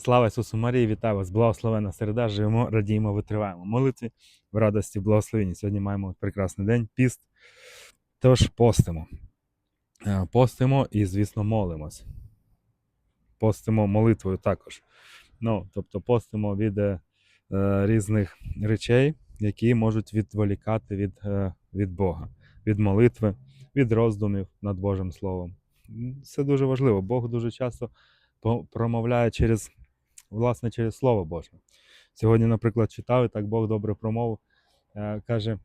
Слава Ісусу Марії, вітаю вас! Благословена середа, живемо, радіємо, витриваємо. Молитві в радості, благословенні. Сьогодні маємо прекрасний день, піст. Тож постимо. Е, Постимо і, звісно, молимось. Постимо молитвою також. Ну, тобто постимо від е, різних речей, які можуть відволікати від, е, від Бога, від молитви, від роздумів над Божим Словом. Це дуже важливо. Бог дуже часто промовляє через, власне, через Слово Боже. Сьогодні, наприклад, читав, і так Бог добре промовив, е, каже: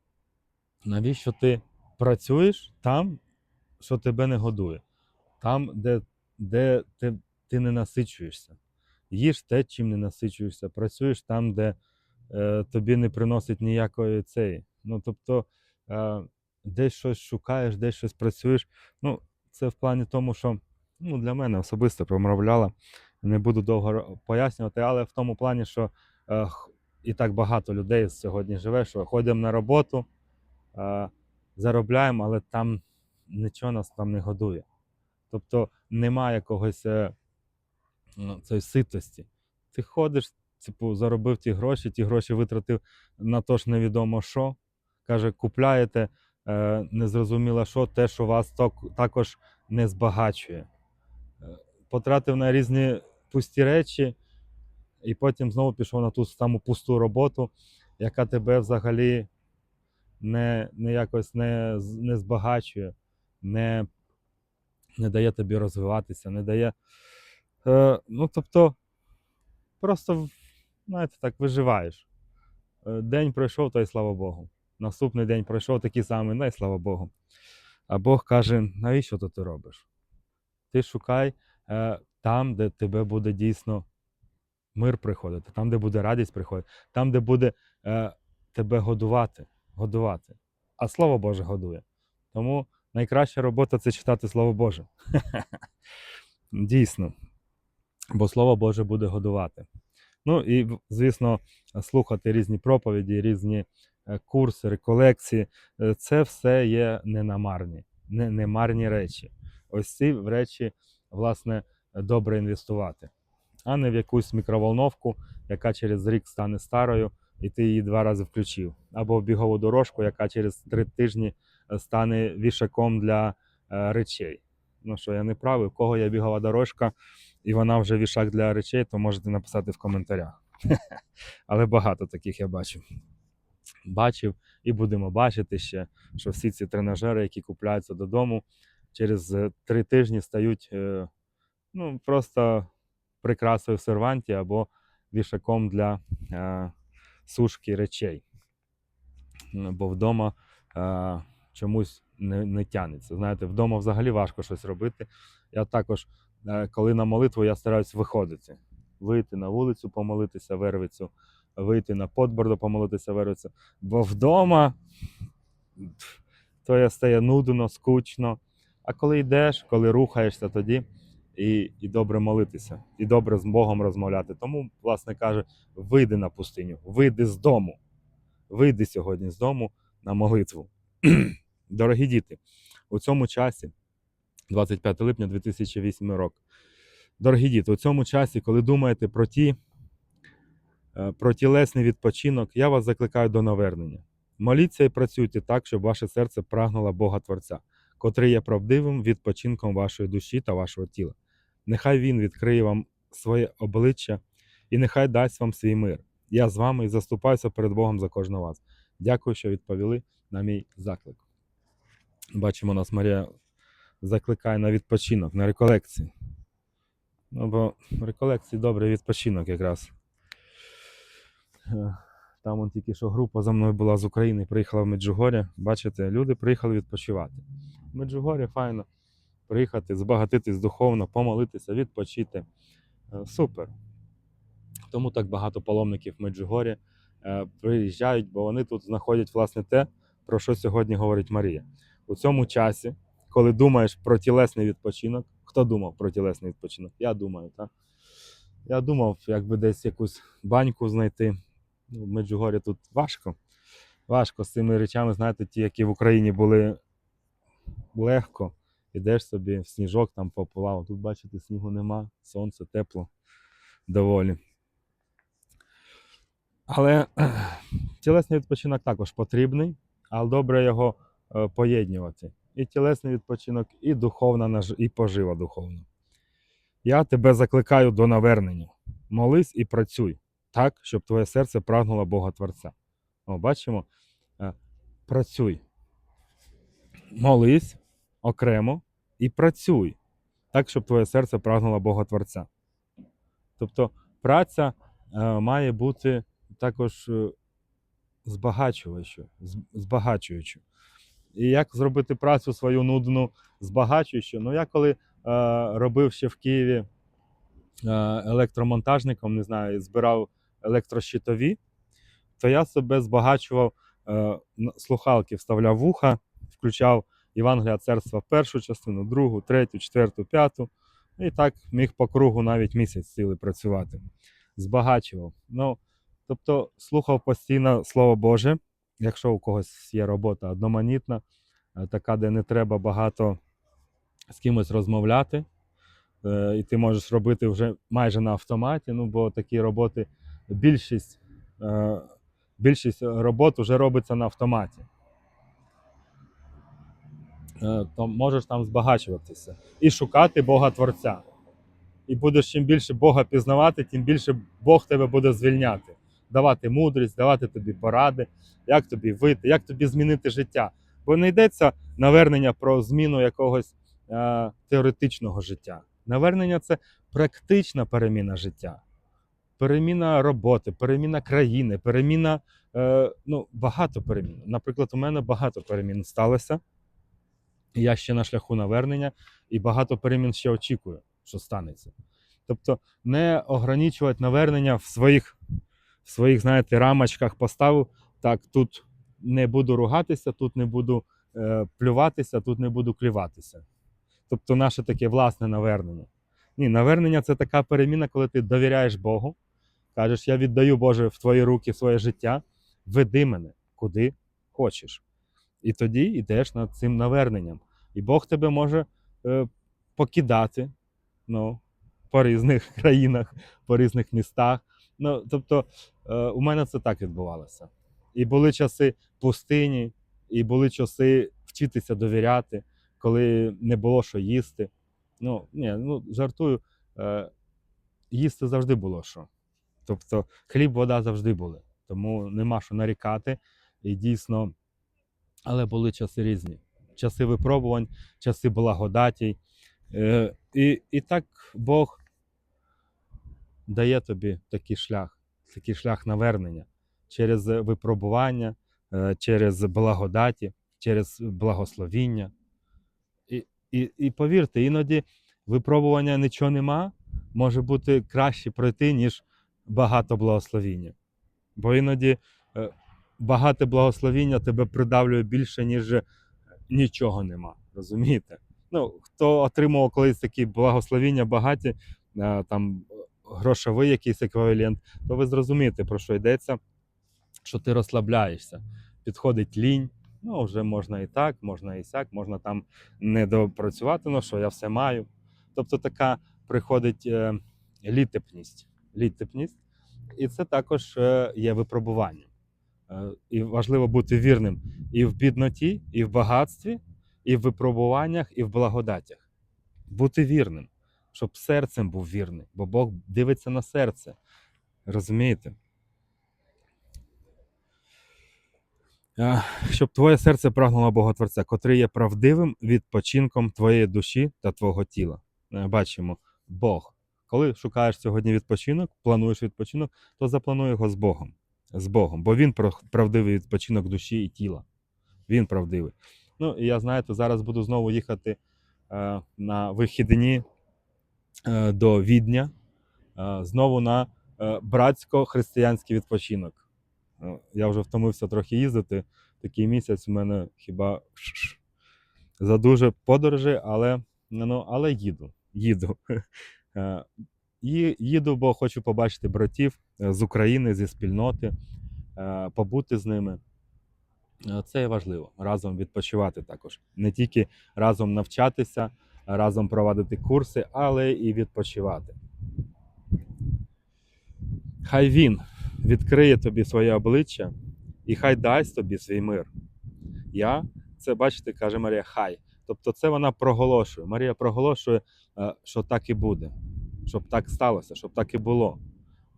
навіщо ти працюєш там, що тебе не годує, там, де, де ти, ти не насичуєшся. Їж те, чим не насичуєшся, працюєш там, де е, тобі не приносить ніякої цієї. Ну, тобто, е, десь щось шукаєш, десь щось працюєш. Ну, це в плані тому, що ну, для мене особисто промовляла. Не буду довго пояснювати, але в тому плані, що е, і так багато людей сьогодні живе, що ходимо на роботу, е, заробляємо, але там нічого нас там не годує. Тобто немає якогось е, ну, цієї ситості. Ти ходиш, типу, заробив ті гроші, ті гроші витратив на то ж невідомо що. Каже, купляєте е, незрозуміло що, те, що вас також не збагачує. Е, Потратив на різні пусті речі, і потім знову пішов на ту саму пусту роботу, яка тебе взагалі не, не якось не, не збагачує, не, не дає тобі розвиватися, не дає. Е, ну, тобто, просто, знаєте, так виживаєш. Е, День пройшов, то й слава Богу. Наступний день пройшов такий самий, ну і слава Богу. А Бог каже: навіщо то ти робиш? Ти шукай е, там, де тебе буде дійсно мир приходити, там, де буде радість приходити, там, де буде е, тебе годувати, годувати. А Слово Боже годує. Тому найкраща робота це читати Слово Боже. Дійсно. Бо Слово Боже буде годувати. Ну і, звісно, слухати різні проповіді, різні е, курси, реколекції. Е, Це все є ненамарні, не, немарні речі. Ось ці речі, власне, добре інвестувати, а не в якусь мікроволновку, яка через рік стане старою, і ти її два рази включив. Або в бігову дорожку, яка через три тижні е, стане вішаком для е, речей. Ну що, я не правий, у кого є бігова дорожка, і вона вже вішак для речей, то можете написати в коментарях. Але багато таких я бачив. Бачив і будемо бачити ще, що всі ці тренажери, які купляються додому, через е, три тижні стають ну, просто прикрасою в серванті або вішаком для е, сушки речей. Бо вдома е, чомусь не, не тянеться. Знаєте, вдома взагалі важко щось робити. Я також, е, коли на молитву, я стараюсь виходити. Вийти на вулицю, помолитися вервицю, вийти на подборду, помолитися вервицю. Бо вдома то я стає нудно, скучно. А коли йдеш, коли рухаєшся, тоді і, і добре молитися, і добре з Богом розмовляти. Тому, власне каже, вийди на пустиню, вийди з дому. Вийди сьогодні з дому на молитву. Дорогі діти, у цьому часі, 25 липня 2008 рок. Дорогі діти, у цьому часі, коли думаєте про ті, е, про тілесний відпочинок, я вас закликаю до навернення. Моліться і працюйте так, щоб ваше серце прагнуло Бога Творця, котрий є правдивим відпочинком вашої душі та вашого тіла. Нехай Він відкриє вам своє обличчя і нехай дасть вам свій мир. Я з вами і заступаюся перед Богом за кожного вас. Дякую, що відповіли на мій заклик. Бачимо, нас Марія закликає на відпочинок, на реколекції. Ну, бо реколекції добрий відпочинок якраз. Там он тільки що група за мною була з України, приїхала в Меджугорє. Бачите, люди приїхали відпочивати. В Меджугорє файно приїхати, збагатитись духовно, помолитися, відпочити. Е, Супер. Тому так багато паломників в Меджугорі е, приїжджають, бо вони тут знаходять власне те, про що сьогодні говорить Марія. У цьому часі, коли думаєш про тілесний відпочинок, хто думав про тілесний відпочинок? Я думаю, так? Я думав, якби десь якусь баньку знайти. Ну, в Меджугорі тут важко. Важко з цими речами, знаєте, ті, які в Україні були легко. Ідеш собі в сніжок там поплавав. Тут, бачите, снігу нема, сонце тепло. доволі. Але тілесний відпочинок також потрібний, але добре його е, поєднувати. І тілесний відпочинок, і духовна і пожива духовна. Я тебе закликаю до навернення. Молись і працюй так, щоб твоє серце прагнуло Бога Творця. О, бачимо, Е, працюй. Молись окремо і працюй так, щоб твоє серце прагнуло Бога Творця. Тобто праця е, має бути також е, збагачувачою, збагачуючою. І як зробити працю свою нудну збагачуючу? Ну, я коли е, робив ще в Києві е, електромонтажником, не знаю, збирав електрощитові, то я себе збагачував, е, слухалки вставляв вуха, включав Євангелія царства першу частину, другу, третю, четверту, п'яту. І так міг по кругу навіть місяць цілий працювати. Збагачував. Ну, тобто слухав постійно Слово Боже, якщо у когось є робота одноманітна, е, така, де не треба багато з кимось розмовляти, е, і ти можеш робити вже майже на автоматі, ну, бо такі роботи, більшість, е, більшість робот вже робиться на автоматі. Е, То можеш там збагачуватися і шукати Бога Творця. І будеш чим більше Бога пізнавати, тим більше Бог тебе буде звільняти, давати мудрість, давати тобі поради, як тобі вийти, як тобі змінити життя. Бо не йдеться навернення про зміну якогось е, теоретичного життя. Навернення це практична переміна життя, переміна роботи, переміна країни, переміна е, ну, багато перемін. Наприклад, у мене багато перемін сталося. Я ще на шляху навернення, і багато перемін ще очікую, що станеться. Тобто не ограничувати навернення в своїх, в своїх знаєте, рамочках поставив, так, тут не буду ругатися, тут не буду е, плюватися, тут не буду кліватися. Тобто наше таке власне навернення. Ні, навернення це така переміна, коли ти довіряєш Богу, кажеш, я віддаю Боже в твої руки своє життя, веди мене куди хочеш. І тоді йдеш над цим наверненням. І Бог тебе може е, покидати ну, по різних країнах, по різних містах. Ну, тобто, е, у мене це так відбувалося. І були часи пустині, і були часи вчитися довіряти, коли не було що їсти. Ну, ні, ну жартую, е, їсти завжди було що. Тобто хліб, вода завжди були. Тому нема що нарікати. І дійсно, але були часи різні. Часи випробувань, часи благодаті. Е, і, і так Бог дає тобі такий шлях, такий шлях навернення через випробування, е, через благодаті, через благословіння. І, і, і повірте, іноді випробування нічого нема, може бути краще пройти, ніж багато благословіння. Бо іноді е, багате благословіння тебе придавлює більше, ніж нічого нема. Розумієте? Ну, хто отримував колись такі благословіння багаті, е, там грошовий якийсь еквівалент, то ви зрозумієте, про що йдеться, що ти розслабляєшся. Підходить лінь, ну вже можна і так, можна і сяк, можна там не допрацювати, ну що я все маю. Тобто така приходить е, літепність. літепність. І це також е, є випробуванням. Е, І важливо бути вірним і в бідноті, і в багатстві, і в випробуваннях, і в благодатях. Бути вірним, щоб серцем був вірний, бо Бог дивиться на серце. Розумієте? Е, Щоб твоє серце прагнуло Боготворця, котрий є правдивим відпочинком твоєї душі та твого тіла. Е, Бачимо, Бог. Коли шукаєш сьогодні відпочинок, плануєш відпочинок, то заплануй його з Богом. З Богом, бо він правдивий відпочинок душі і тіла. Він правдивий. Ну, і я знаєте, зараз буду знову їхати е, на вихідні е, до Відня, е, знову на е, братсько-християнський відпочинок. Е, я вже втомився трохи їздити. Такий місяць у мене хіба за дуже подорожі, але, ну, але їду. їду. Е, їду, бо хочу побачити братів з України, зі спільноти, е, побути з ними. Е, Це є важливо. Разом відпочивати також. Не тільки разом навчатися, разом проводити курси, але і відпочивати. Хай Він відкриє тобі своє обличчя і хай дасть тобі свій мир. Я, це бачите, каже Марія, хай. Тобто це вона проголошує. Марія проголошує, е, що так і буде, щоб так сталося, щоб так і було.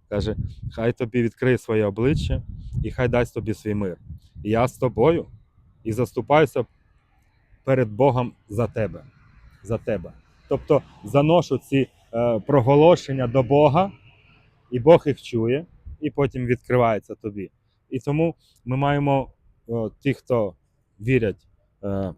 Каже, хай тобі відкриє своє обличчя і хай дасть тобі свій мир. Я з тобою і заступаюся перед Богом за тебе. За тебе. Тобто заношу ці е, проголошення до Бога, і Бог їх чує, і потім відкривається тобі. І тому ми маємо о, ті, хто вірять, е,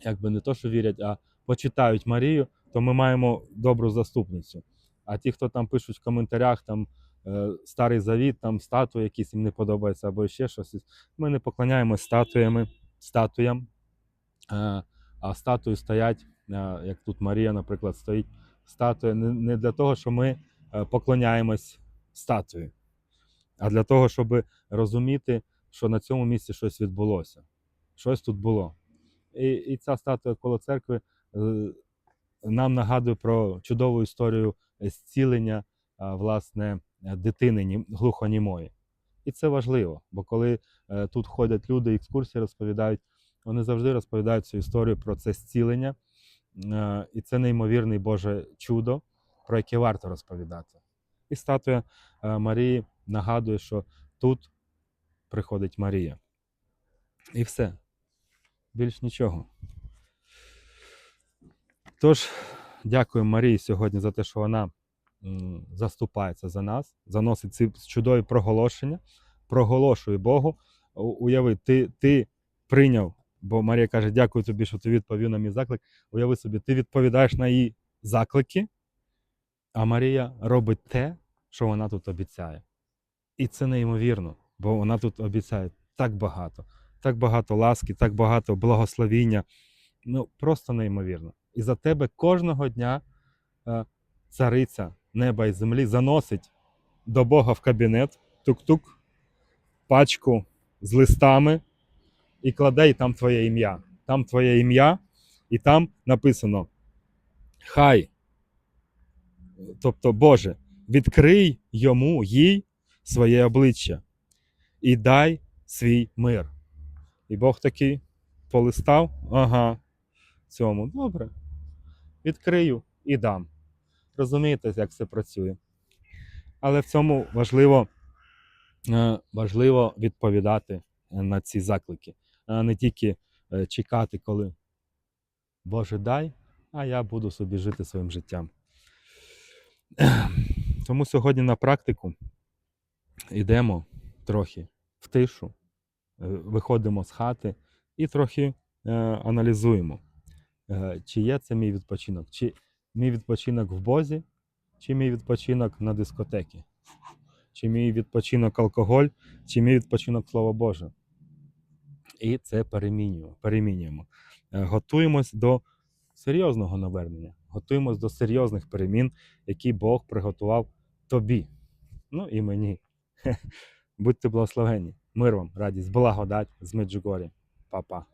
якби не то, що вірять, а почитають Марію, то ми маємо добру заступницю. А ті, хто там пишуть в коментарях, там е, старий завіт, там статуї якісь їм не подобаються, або ще щось. Ми не поклоняємось статуями, статуям, е, а статуї стоять, е, як тут Марія, наприклад, стоїть статуя, не, для того, що ми поклоняємось статуї, а для того, щоб розуміти, що на цьому місці щось відбулося. Щось тут було. І, і ця статуя коло церкви нам нагадує про чудову історію зцілення власне дитини глухонімої. І це важливо, бо коли е, тут ходять люди, екскурсії розповідають, вони завжди розповідають цю історію про це зцілення. Е, І це неймовірне Боже чудо, про яке варто розповідати. І статуя е, Марії нагадує, що тут приходить Марія. І все. Більш нічого. Тож, дякую Марії сьогодні за те, що вона заступається за нас, заносить ці чудові проголошення, проголошує Богу. Уяви, ти, ти прийняв, бо Марія каже, дякую тобі, що ти відповів на мій заклик. Уяви собі, ти відповідаєш на її заклики, а Марія робить те, що вона тут обіцяє. І це неймовірно, бо вона тут обіцяє так багато, так багато ласки, так багато благословіння. Ну, просто неймовірно. І за тебе кожного дня е, цариця неба і землі заносить до Бога в кабінет тук-тук, пачку з листами і кладе і там твоє ім'я. Там твоє ім'я, і там написано: Хай. Тобто, Боже, відкрий йому, їй своє обличчя і дай свій мир. І Бог такий полистав, ага, цьому. Добре. Відкрию і дам. Розумієте, як це працює. Але в цьому важливо, е, важливо відповідати на ці заклики, а не тільки е, чекати, коли Боже дай, а я буду собі жити своїм життям. Тому сьогодні на практику йдемо трохи в тишу, е, виходимо з хати і трохи е, аналізуємо, е, чи є це мій відпочинок, чи мій відпочинок в Бозі, чи мій відпочинок на дискотекі, чи мій відпочинок алкоголь, чи мій відпочинок Слово Боже. І це перемінюємо. перемінюємо. Е, Готуємось до серйозного навернення, готуємось до серйозних перемін, які Бог приготував тобі. Ну і мені. Будьте благословені. Мир вам, радість, благодать з Меджугорі. Па-па.